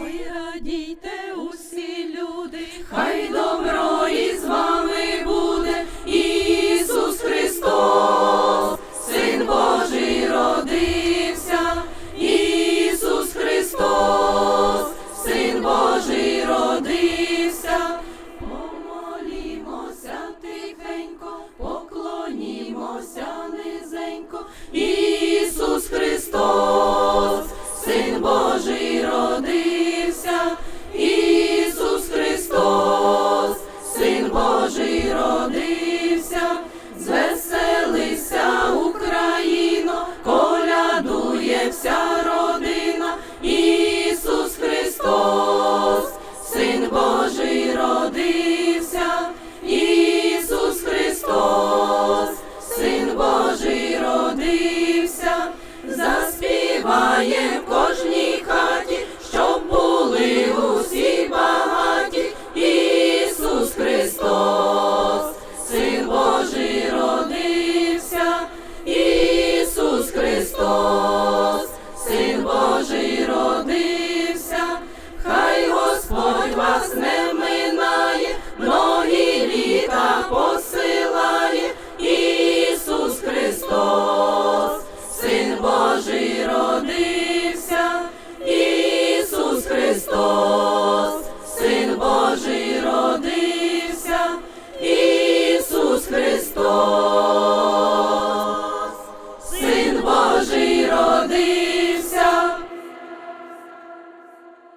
Ви радійте усі люди, хай до народився, заспіває в кожній.